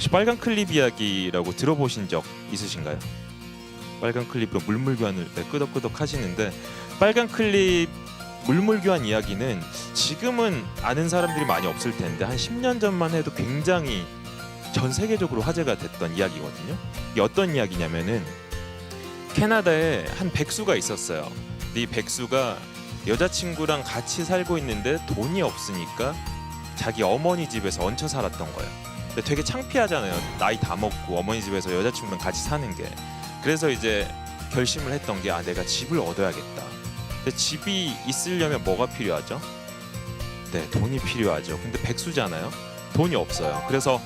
혹시 빨간 클립 이야기라고 들어보신 적 있으신가요? 빨간 클립으로 물물 교환을 네, 끄덕끄덕 하시는데 빨간 클립 물물 교환 이야기는 지금은 아는 사람들이 많이 없을 텐데 한 10년 전만 해도 굉장히 전 세계적으로 화제가 됐던 이야기거든요. 어떤 이야기냐면은 캐나다에 한 백수가 있었어요. 근데 이 백수가 여자친구랑 같이 살고 있는데 돈이 없으니까 자기 어머니 집에서 얹혀 살았던 거예요. 근데 되게 창피하잖아요. 나이 다 먹고 어머니 집에서 여자친구랑 같이 사는 게. 그래서 이제 결심을 했던 게 아 내가 집을 얻어야겠다. 근데 집이 있으려면 뭐가 필요하죠? 네, 돈이 필요하죠. 근데 백수잖아요. 돈이 없어요. 그래서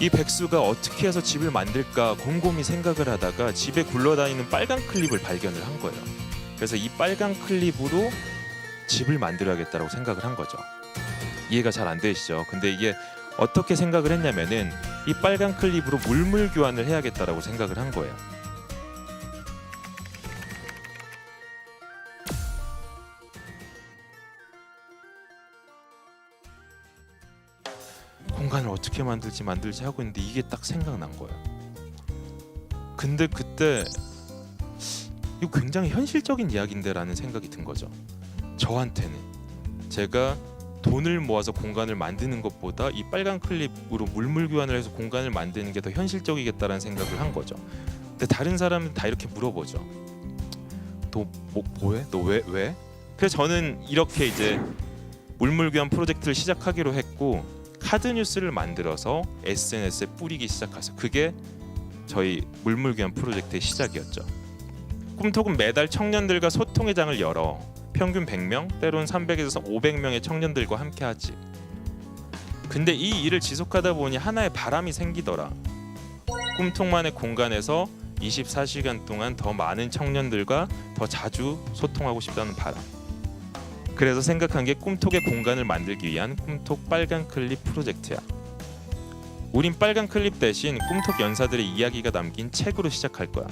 이 백수가 어떻게 해서 집을 만들까 곰곰이 생각을 하다가 집에 굴러다니는 빨간 클립을 발견을 한 거예요. 그래서 이 빨간 클립으로 집을 만들어야겠다라고 생각을 한 거죠. 이해가 잘 안 되시죠? 근데 이게 어떻게 생각을 했냐면은 이 빨간 클립으로 물물 교환을 해야겠다라고 생각을 한 거예요. 공간을 어떻게 만들지 만들지 하고 있는데 이게 딱 생각난 거예요. 근데 그때 이거 굉장히 현실적인 이야기인데라는 생각이 든 거죠. 저한테는 제가 돈을 모아서 공간을 만드는 것보다 이 빨간 클립으로 물물 교환을 해서 공간을 만드는 게 더 현실적이겠다라는 생각을 한 거죠. 근데 다른 사람은 다 이렇게 물어보죠. 너 뭐, 뭐해? 너 왜 왜? 그래서 저는 이렇게 이제 물물 교환 프로젝트를 시작하기로 했고 카드 뉴스를 만들어서 SNS에 뿌리기 시작했어요. 그게 저희 물물 교환 프로젝트의 시작이었죠. 꿈톡은 매달 청년들과 소통의 장을 열어 평균 100명, 때론 300에서 500명의 청년들과 함께하지. 근데 이 일을 지속하다 보니 하나의 바람이 생기더라. 꿈톡만의 공간에서 24시간 동안 더 많은 청년들과 더 자주 소통하고 싶다는 바람. 그래서 생각한 게 꿈톡의 공간을 만들기 위한 꿈톡 빨간 클립 프로젝트야. 우린 빨간 클립 대신 꿈톡 연사들의 이야기가 담긴 책으로 시작할 거야.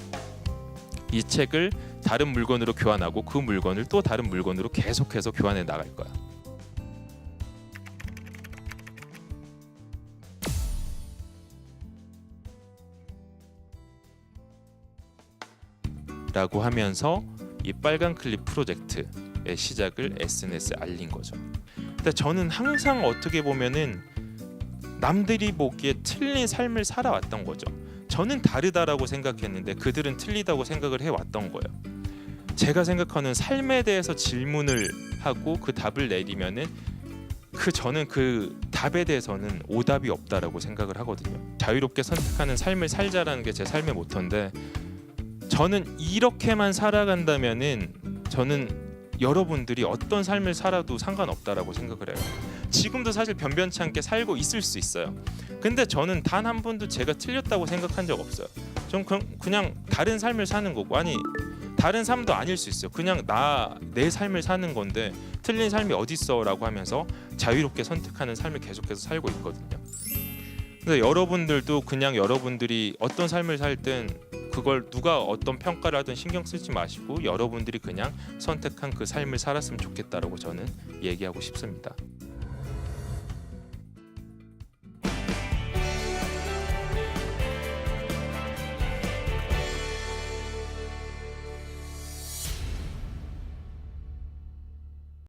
이 책을 다른 물건으로 교환하고 그 물건을 또 다른 물건으로 계속해서 교환해 나갈 거야. 라고 하면서 이 빨간 클립 프로젝트의 시작을 SNS에 알린 거죠. 근데 저는 항상 어떻게 보면은 남들이 보기에 틀린 삶을 살아왔던 거죠. 저는 다르다라고 생각했는데 그들은 틀리다고 생각을 해왔던 거예요. 제가 생각하는 삶에 대해서 질문을 하고 그 답을 내리면은 그 저는 그 답에 대해서는 오답이 없다라고 생각을 하거든요. 자유롭게 선택하는 삶을 살자라는 게 제 삶의 모토인데 저는 이렇게만 살아간다면은 저는 여러분들이 어떤 삶을 살아도 상관없다라고 생각을 해요. 지금도 사실 변변치 않게 살고 있을 수 있어요. 근데 저는 단 한 번도 제가 틀렸다고 생각한 적 없어요. 전 그냥, 그냥 다른 삶을 사는 거고 아니 다른 삶도 아닐 수 있어요. 그냥 나 내 삶을 사는 건데 틀린 삶이 어디 있어라고 하면서 자유롭게 선택하는 삶을 계속해서 살고 있거든요. 그래서 여러분들도 그냥 여러분들이 어떤 삶을 살든 그걸 누가 어떤 평가를 하든 신경 쓰지 마시고 여러분들이 그냥 선택한 그 삶을 살았으면 좋겠다라고 저는 얘기하고 싶습니다.